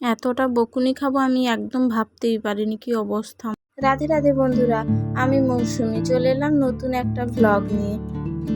এতটা বকুনি খাব আমি একদম ভাবতেই পারিনি কি অবস্থা। রাধে রাধে বন্ধুরা, আমি মৌসুমি, চলে এলাম নতুন একটা ব্লগ নিয়ে।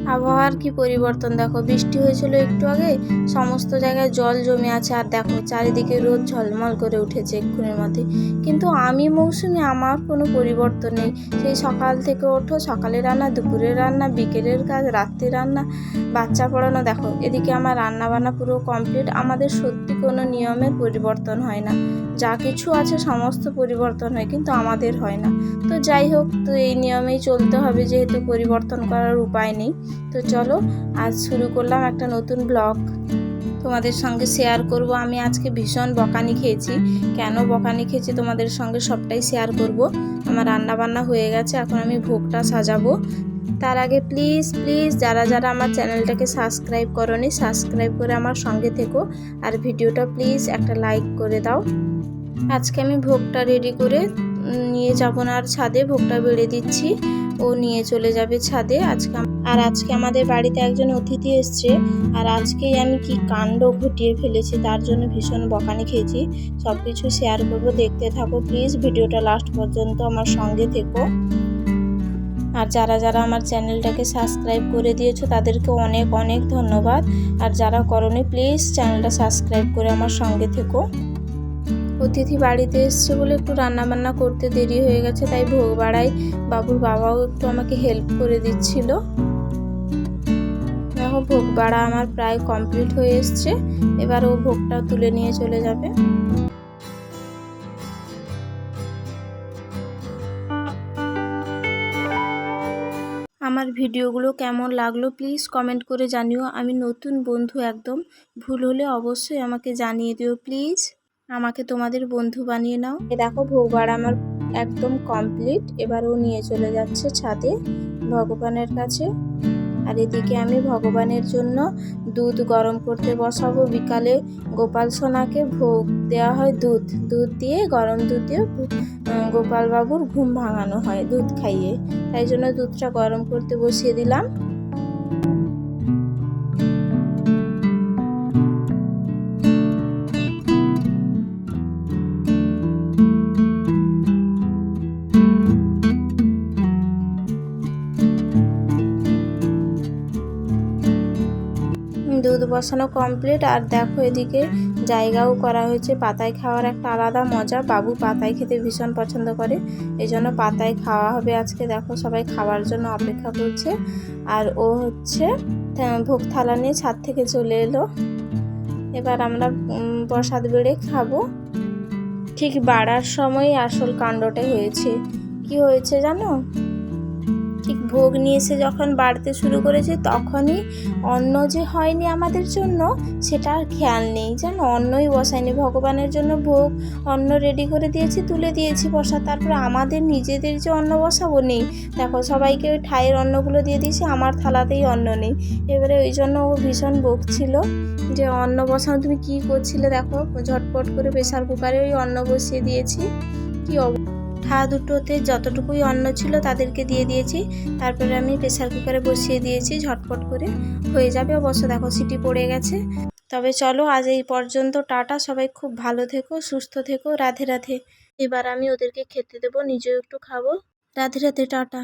আবহাওয়ার কি পরিবর্তন? দেখো, বৃষ্টি হয়েছিল একটু আগে, সমস্ত জায়গায় জল জমে আছে। আর দেখো, চারিদিকে রোদ ঝলমল করে উঠেছে এক্ষুনির মধ্যে। কিন্তু আমি মৌসুমে, আমার কোনো পরিবর্তন নেই। সেই সকাল থেকে ওঠো, সকালে রান্না, দুপুরে রান্না, বিকেলের কাজ, রাত্রে রান্না, বাচ্চা পড়ানো। দেখো, এদিকে আমার রান্না বান্না পুরো কমপ্লিট। আমাদের সত্যি কোনো নিয়মের পরিবর্তন হয় না। যা কিছু আছে, সমস্ত পরিবর্তন হয়, কিন্তু আমাদের হয় না। তো যাই হোক, তো এই নিয়মেই চলতে হবে, যেহেতু পরিবর্তন করার উপায় নেই। তো চলো, আজ শুরু করলাম একটা নতুন ব্লগ তোমাদের সঙ্গে শেয়ার করব। আমি আজকে ভীষণ বকানি খেয়েছি। কেন বকানি খেয়েছি তোমাদের সঙ্গে সবটাই শেয়ার করব। আমার রান্না বান্না হয়ে গেছে, এখন আমি ভোগটা সাজাবো। তার আগে প্লিজ প্লিজ যারা যারা আমার চ্যানেলটাকে সাবস্ক্রাইব করনি সাবস্ক্রাইব করে আমার সঙ্গে থেকো। আর ভিডিওটা প্লিজ একটা লাইক করে দাও। আজকে আমি ভোগটা রেডি করে নিয়ে যাব না আর ছাদে, ভোগটা বেড়ে দিচ্ছি। ও নিয়ে চলে যাবে ছাদে। আজকে আর আজকে আমাদের বাড়িতে একজন অতিথি এসছে। আর আজকেই আমি কি কাণ্ড ঘটিয়ে ফেলেছি, তার জন্য ভীষণ বকানি খেয়েছি। সব কিছু শেয়ার করব, দেখতে থাকো। প্লিজ ভিডিওটা লাস্ট পর্যন্ত আমার সঙ্গে থেকো। আর যারা যারা আমার চ্যানেলটাকে সাবস্ক্রাইব করে দিয়েছ, তাদেরকে অনেক অনেক ধন্যবাদ। আর যারা করনি প্লিজ চ্যানেলটা সাবস্ক্রাইব করে আমার সঙ্গে থেকো। অতিথি বাড়িতে এসছে বলে একটু রান্না বান্না করতে দেরি হয়ে গেছে, তাই ভোগ বাড়াই বাবুর বাবাও একটু আমাকে হেল্প করে দিচ্ছিল। দেখো, ভোগ বাড়া আমার প্রায় কমপ্লিট হয়ে এসছে, এবার ও ভোগটা তুলে নিয়ে চলে যাবে। আমার ভিডিওগুলো কেমন লাগল প্লিজ কমেন্ট করে জানিও। আমি নতুন বন্ধু একদম, ভুল হলে অবশ্যই আমাকে জানিয়ে দিও প্লিজ। আমাকে তোমাদের বন্ধু বানিয়ে নাও। এ দেখো, ভোগবার আমার একদম কমপ্লিট এবার ও নিয়ে চলে যাচ্ছে ছাদে ভগবানের কাছে। আর এদিকে আমি ভগবানের জন্য দুধ গরম করতে বসাবো। বিকালে গোপাল সোনাকে ভোগ দেওয়া হয় দুধ। দুধ দিয়ে, গরম দুধ দিয়ে গোপালবাবুর ঘুম ভাঙানো হয় দুধ খাইয়ে। তাই জন্য দুধটা গরম করতে বসিয়ে দিলাম। দুধ বসানো কমপ্লিট আর দেখো এদিকে জায়গাও করা হয়েছে। পাতায় খাওয়ার একটা আলাদা মজা। বাবু পাতায় খেতে ভীষণ পছন্দ করে। এই জন্য পাতায় খাওয়া হবে আজকে। দেখো সবাই খাওয়ার জন্য অপেক্ষা করছে। আর ও হচ্ছে ভোগ থালা নিয়ে ছাদ থেকে চলে এলো। এবার আমরা প্রসাদ বেড়ে খাব। ঠিক বাড়ার সময় আসল কাণ্ডটাই হয়েছে। কি হয়েছে জানো? ঠিক ভোগ নিয়ে এসে যখন বাড়তে শুরু করেছে, তখনই অন্ন যে হয়নি আমাদের জন্য, সেটা আর খেয়াল নেই। যেন অন্নই বসায়নি, ভগবানের জন্য ভোগ অন্ন রেডি করে দিয়েছি, তুলে দিয়েছি, বসা। তারপরে আমাদের নিজেদের যে অন্ন বসাবো নেই, দেখো সবাইকে ওই ঠাইয়ের অন্নগুলো দিয়ে দিয়েছি, আমার থালাতেই অন্ন নেই। এবারে ওই জন্য ও ভীষণ বকছিল যে অন্ন বসানো, তুমি কি করছিলে দেখো? ঝটপট করে প্রেসার কুকারে ওই অন্ন বসিয়ে দিয়েছি। কি অব ঠা দুটোতে যতটুকুই অন্ন ছিল তাদেরকে দিয়ে দিয়েছি। তারপরে আমি প্রেসার কুকারে বসিয়ে দিয়েছি, ঝটপট করে। হয়ে যাবে অবশ্য, দেখো সিটি পড়ে গেছে। তবে চলো, আজ এই পর্যন্ত, টাটা, সবাই খুব ভালো থেকো, সুস্থ থেকো, রাধে রাধে। এবার আমি ওদেরকে খেতে দেবো, নিজেও একটু খাব। রাধে রাধে, টাটা।